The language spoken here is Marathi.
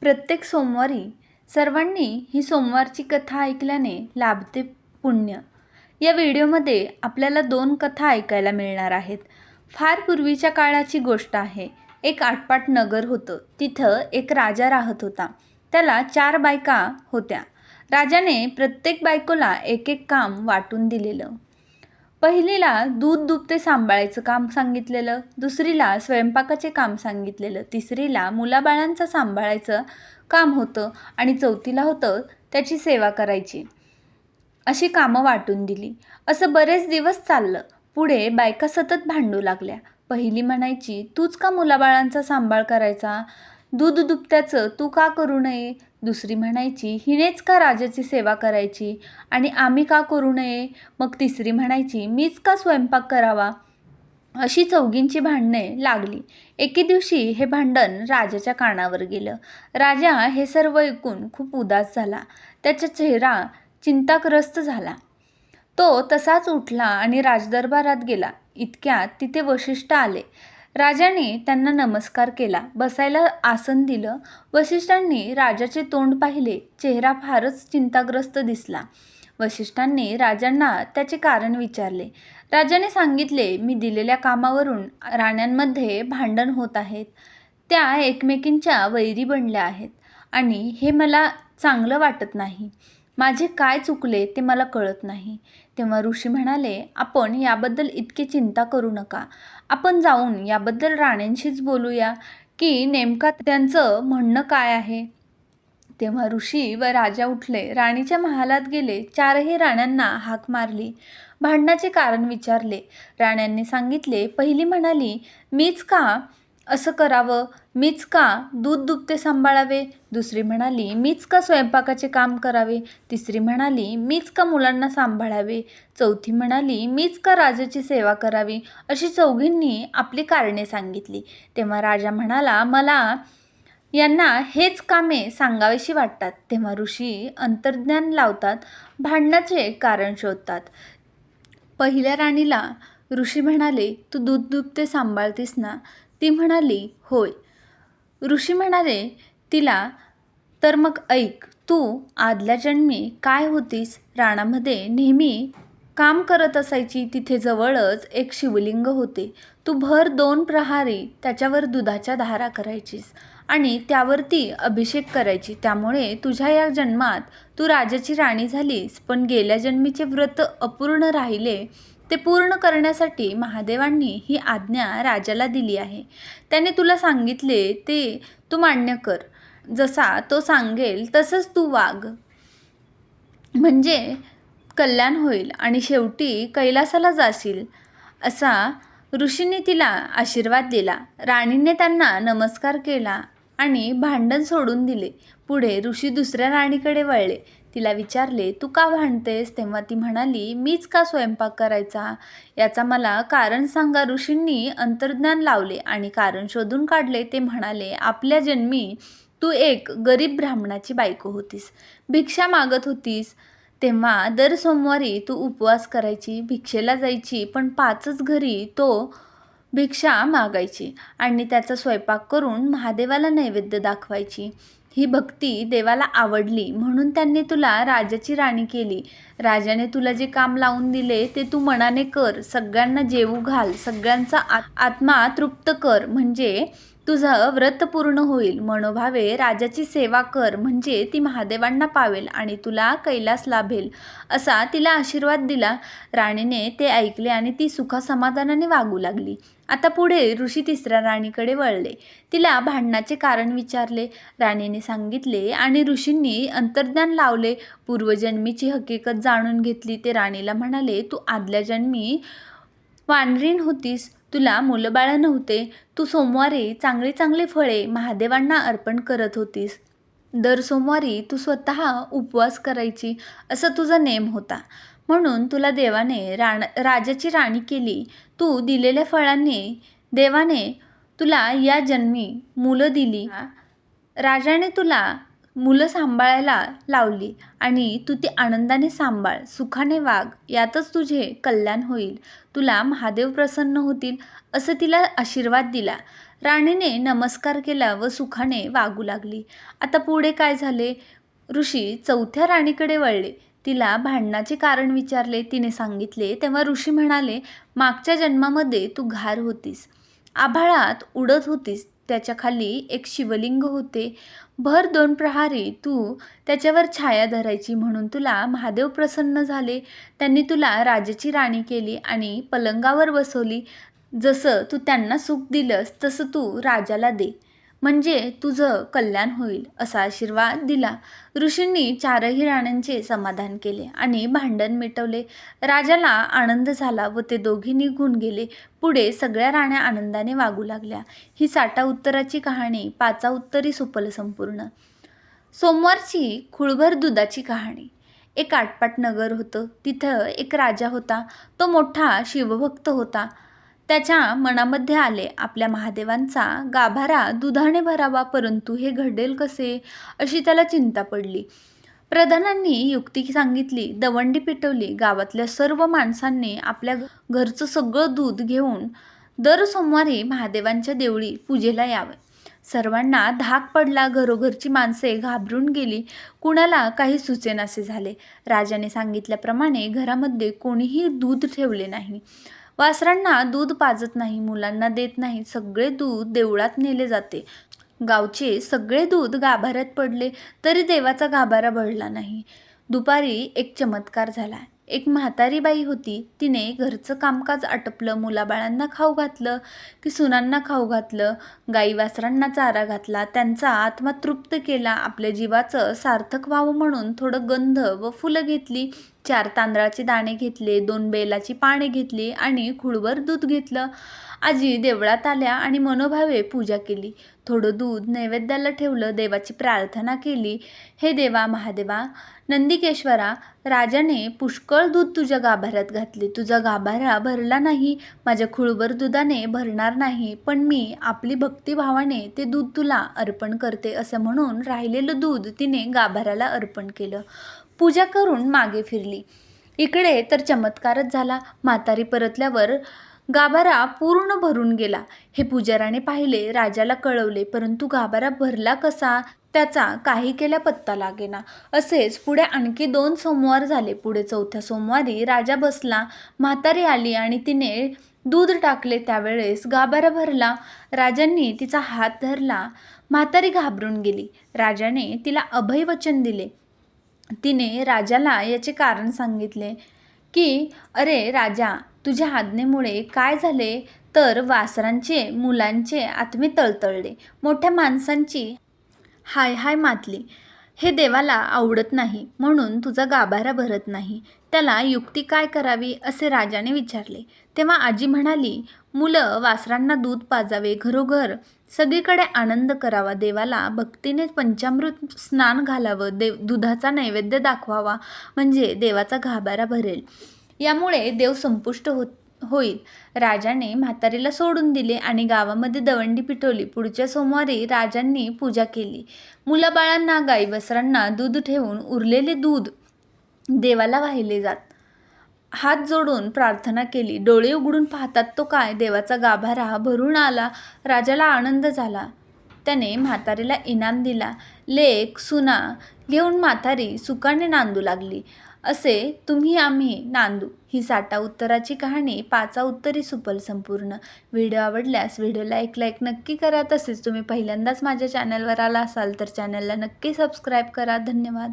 प्रत्येक सोमवारी सर्वांनी ही सोमवारची कथा ऐकल्याने लाभते पुण्य. या व्हिडिओमध्ये आपल्याला दोन कथा ऐकायला मिळणार आहेत. फार पूर्वीच्या काळाची गोष्ट आहे. एक आटपाट नगर होतं. तिथं एक राजा राहत होता. त्याला चार बायका होत्या. राजाने प्रत्येक बायकोला एक एक काम वाटून दिलेलं. पहिलीला दूध दुभते सांभाळायचं काम सांगितलेलं दुसरीला स्वयंपाकाचे काम सांगितलेलं तिसरीला मुलाबाळांचं सांभाळायचं काम होतं आणि चौथीला होतं त्याची सेवा करायची. अशी कामं वाटून दिली. असं बरेच दिवस चाललं. पुढे बायका सतत भांडू लागल्या. पहिली म्हणायची तूच का मुलाबाळांचा सांभाळ करायचा? दूध दुभत्याचं तू का करू नये? दुसरी म्हणायची हिनेच का राजाची सेवा करायची? आणि आम्ही का करू नये? मग तिसरी म्हणायची मीच का स्वयंपाक करावा? अशी चौघींची भांडणे लागली. एके दिवशी हे भांडण राजाच्या कानावर गेलं. राजा हे सर्व ऐकून खूप उदास झाला. त्याचा चेहरा चिंताग्रस्त झाला. तो तसाच उठला आणि राजदरबारात गेला. इतक्यात तिथे वशिष्ठ आले. राजाने त्यांना नमस्कार केला बसायला आसन दिलं. वशिष्ठांनी राजाचे तोंड पाहिले चेहरा फारच चिंताग्रस्त दिसला. वशिष्ठांनी राजांना त्याचे कारण विचारले. राजाने सांगितले मी दिलेल्या कामावरून राण्यांमध्ये भांडण होत आहेत. त्या एकमेकींच्या वैरी बनल्या आहेत आणि हे मला चांगलं वाटत नाही. माझे काय चुकले ते मला कळत नाही. तेव्हा ऋषी म्हणाले आपण याबद्दल इतकी चिंता करू नका. आपण जाऊन याबद्दल राण्यांशीच बोलूया की नेमका त्यांचं म्हणणं काय आहे? तेव्हा ऋषी व राजा उठले. राणीच्या महालात गेले. चारही राण्यांना हाक मारली. भांडणाचे कारण विचारले. राण्यांनी सांगितले पहिली म्हणाली मीच का असं करावं? मीच का दूध दुपते सांभाळावे? दुसरी म्हणाली मीच का स्वयंपाकाचे काम करावे? तिसरी म्हणाली मीच का मुलांना सांभाळावे? चौथी म्हणाली मीच का राजाची सेवा करावी? अशी चौघींनी आपली कारणे सांगितली. तेव्हा राजा म्हणाला मला यांना हेच कामे सांगावीशी वाटतात. तेव्हा ऋषी अंतर्ज्ञान लावतात भांडणाचे कारण शोधतात. पहिल्या राणीला ऋषी म्हणाले तू दूध दुपते सांभाळतीस ना? ती म्हणाली होय. ऋषी म्हणाले तिला तर मग ऐक तू आदल्या जन्मी काय होतीस? राणामध्ये नेहमी काम करत असायची. तिथे जवळच एक शिवलिंग होते. तू भर दोन प्रहारी त्याच्यावर दुधाच्या धारा करायचीस आणि त्यावरती अभिषेक करायची. त्यामुळे तुझ्या या जन्मात तू राजाची राणी झालीस. पण गेल्या जन्मीचे व्रत अपूर्ण राहिले. ते पूर्ण करण्यासाठी महादेवांनी ही आज्ञा राजाला दिली आहे. त्याने तुला सांगितले ते तू मान्य कर. जसा तो सांगेल तसंच तू वाग. म्हणजे कल्याण होईल आणि शेवटी कैलासाला जाशील असा ऋषीने तिला आशीर्वाद दिला. राणीने त्यांना नमस्कार केला आणि भांडण सोडून दिले. पुढे ऋषी दुसऱ्या राणीकडे वळले. तिला विचारले तू का भांडतेस? तेव्हा ती म्हणाली मीच का स्वयंपाक करायचा? याचा मला कारण सांगा. ऋषींनी अंतर्ज्ञान लावले आणि कारण शोधून काढले. ते म्हणाले आपल्या जन्मी तू एक गरीब ब्राह्मणाची बायको होतीस. भिक्षा मागत होतीस. तेव्हा दर सोमवारी तू उपवास करायची भिक्षेला जायची पण पाचच घरी तो भिक्षा मागायची आणि त्याचा स्वयंपाक करून महादेवाला नैवेद्य दाखवायची. ही भक्ती देवाला आवडली. म्हणून त्यांनी तुला राजाची राणी केली. राजाने तुला जे काम लावून दिले ते तू मनाने कर. सगळ्यांना जेवू घाल. सगळ्यांचा आत आत्मा तृप्त कर. म्हणजे तुझं व्रत पूर्ण होईल. मनोभावे राजाची सेवा कर. म्हणजे ती महादेवांना पावेल आणि तुला कैलास लाभेल असा तिला आशीर्वाद दिला. राणीने ते ऐकले आणि ती सुखासमाधानाने वागू लागली. आता पुढे ऋषी तिसऱ्या राणीकडे वळले. तिला भांडणाचे कारण विचारले. राणीने सांगितले आणि ऋषींनी अंतर्ज्ञान लावले. पूर्वजन्मीची हकीकत जाणून घेतली. ते राणीला म्हणाले तू आदल्या जन्मी वानरीण होतीस. तुला मुलंबाळं नव्हते. तू सोमवारी चांगली चांगली फळे महादेवांना अर्पण करत होतीस. दर सोमवारी तू स्वतः उपवास करायची. असा तुझा नेम होता. म्हणून तुला देवाने राण राजाची राणी केली. तू दिलेल्या फळांनी देवाने तुला या जन्मी मुलं दिली. राजाने तुला मुलं सांभाळायला लावली आणि तू ती आनंदाने सांभाळ सुखाने वाग यातच तुझे कल्याण होईल. तुला महादेव प्रसन्न होतील असं तिला आशीर्वाद दिला. राणीने नमस्कार केला व सुखाने वागू लागली. आता पुढे काय झाले? ऋषी चौथ्या राणीकडे वळले. तिला भांडणाचे कारण विचारले तिने सांगितले. तेव्हा ऋषी म्हणाले मागच्या जन्मामध्ये तू घार होतीस. आभाळात उडत होतीस. त्याच्याखाली एक शिवलिंग होते. भर दोन प्रहारी तू त्याच्यावर छाया धरायची म्हणून तुला महादेव प्रसन्न झाले. त्यांनी तुला राजाची राणी केली आणि पलंगावर बसवली. जसं तू त्यांना सुख दिलंस तसं तू राजाला दे. म्हणजे तुझं कल्याण होईल असा आशीर्वाद दिला. ऋषींनी चारही राण्यांचे समाधान केले आणि भांडण मिटवले. राजाला आनंद झाला व ते दोघे निघून गेले. पुढे सगळ्या राण्या आनंदाने वागू लागल्या. ही साठा उत्तराची कहाणी पाचा उत्तरी सुपल संपूर्ण. सोमवारची खुळभर दुधाची कहाणी. एक आटपाट नगर होतं. तिथं एक राजा होता. तो मोठा शिवभक्त होता. त्याच्या मनामध्ये आले आपल्या महादेवांचा गाभारा दुधाने भरावा परंतु हे घडेल कसे? अशी त्याला चिंता पडली. प्रधानांनी युक्ती सांगितली दवंडी पिटवली गावातल्या सर्व माणसांनी आपल्या घरचं सगळं दूध घेऊन दर सोमवारी महादेवांच्या देवळी पूजेला यावे. सर्वांना धाक पडला घरोघरची माणसे घाबरून गेली कुणाला काही सुचेनासे झाले. राजाने सांगितल्याप्रमाणे घरामध्ये कोणीही दूध ठेवले नाही. वासरांना दूध पाजत नाही मुलांना देत नाही सगळे दूध देवळात नेले जाते. गावचे सगळे दूध गाभाऱ्यात पडले तरी देवाचा गाभारा भरला नाही. दुपारी एक चमत्कार झाला. एक म्हातारी बाई होती. तिने घरचं कामकाज आटपलं मुलाबाळांना खाऊ घातलं की सुनांना खाऊ घातलं गाई वासरांना चारा घातला त्यांचा आत्मा तृप्त केला आपल्या जीवाचं सार्थक व्हावं म्हणून थोडं गंध व फुलं घेतली चार तांदळाचे दाणे घेतले दोन बेलाची पाने घेतली आणि खुळवर दूध घेतलं. आजी देवळात आल्या आणि मनोभावे पूजा केली. थोडं दूध नैवेद्याला ठेवलं देवाची प्रार्थना केली. हे देवा महादेवा नंदिकेश्वरा राजाने पुष्कळ दूध तुझ्या गाभाऱ्यात घातले. तुझा गाभारा भरला नाही माझ्या खुळभर दुधाने भरणार नाही पण मी आपली भक्तिभावाने ते दूध तुला अर्पण करते असं म्हणून राहिलेलं दूध तिने गाभाऱ्याला अर्पण केलं. पूजा करून मागे फिरली. इकडे तर चमत्कारच झाला. म्हातारी परतल्यावर गाभारा पूर्ण भरून गेला. हे पुजाराने पाहिले राजाला कळवले परंतु गाभारा भरला कसा? त्याचा काही केल्या पत्ता लागेना. असेच पुढे आणखी दोन सोमवार झाले. पुढे चौथ्या सोमवारी राजा बसला. म्हातारी आली आणि तिने दूध टाकले. त्यावेळेस गाभारा भरला. राजांनी तिचा हात धरला. म्हातारी घाबरून गेली. राजाने तिला अभय वचन दिले. तिने राजाला याचे कारण सांगितले की अरे राजा तुझ्या आज्ञेमुळे काय झाले? तर वासरांचे मुलांचे आत्मे तळतळले. मोठ्या माणसांची हाय हाय मातली. हे देवाला आवडत नाही म्हणून तुझा गाभारा भरत नाही. त्याला युक्ती काय करावी असे राजाने विचारले. तेव्हा आजी म्हणाली मुलं वासरांना दूध पाजावे घरोघर. सगळीकडे आनंद करावा. देवाला भक्तीने पंचामृत स्नान घालावं. देव दुधाचा नैवेद्य दाखवावा. म्हणजे देवाचा गाभारा भरेल. यामुळे देव संपुष्ट होत होईल. राजाने म्हातारीला सोडून दिले आणि गावामध्ये दवंडी पिटवली पुढच्या सोमवारी राजांनी पूजा केली. मुलाबाळांना गाई वसरांना दूध ठेवून उरलेले दूध देवाला वाहिले जात. हात जोडून प्रार्थना केली. डोळे उघडून पाहतात तो काय? देवाचा गाभारा भरून आला. राजाला आनंद झाला. त्याने म्हातारीला इनाम दिला. लेक सुना घेऊन म्हातारी सुखाने नांदू लागली. असे तुम्ही आम्ही नांदू ही साठा उत्तराची कहाणी पाचा उत्तरी सुपल संपूर्ण. व्हिडिओ आवडल्यास व्हिडिओला एक लाईक नक्की करा. तसेच तुम्ही पहिल्यांदाच माझ्या चॅनलवर आला असाल तर चॅनलला नक्की सबस्क्राईब करा. धन्यवाद.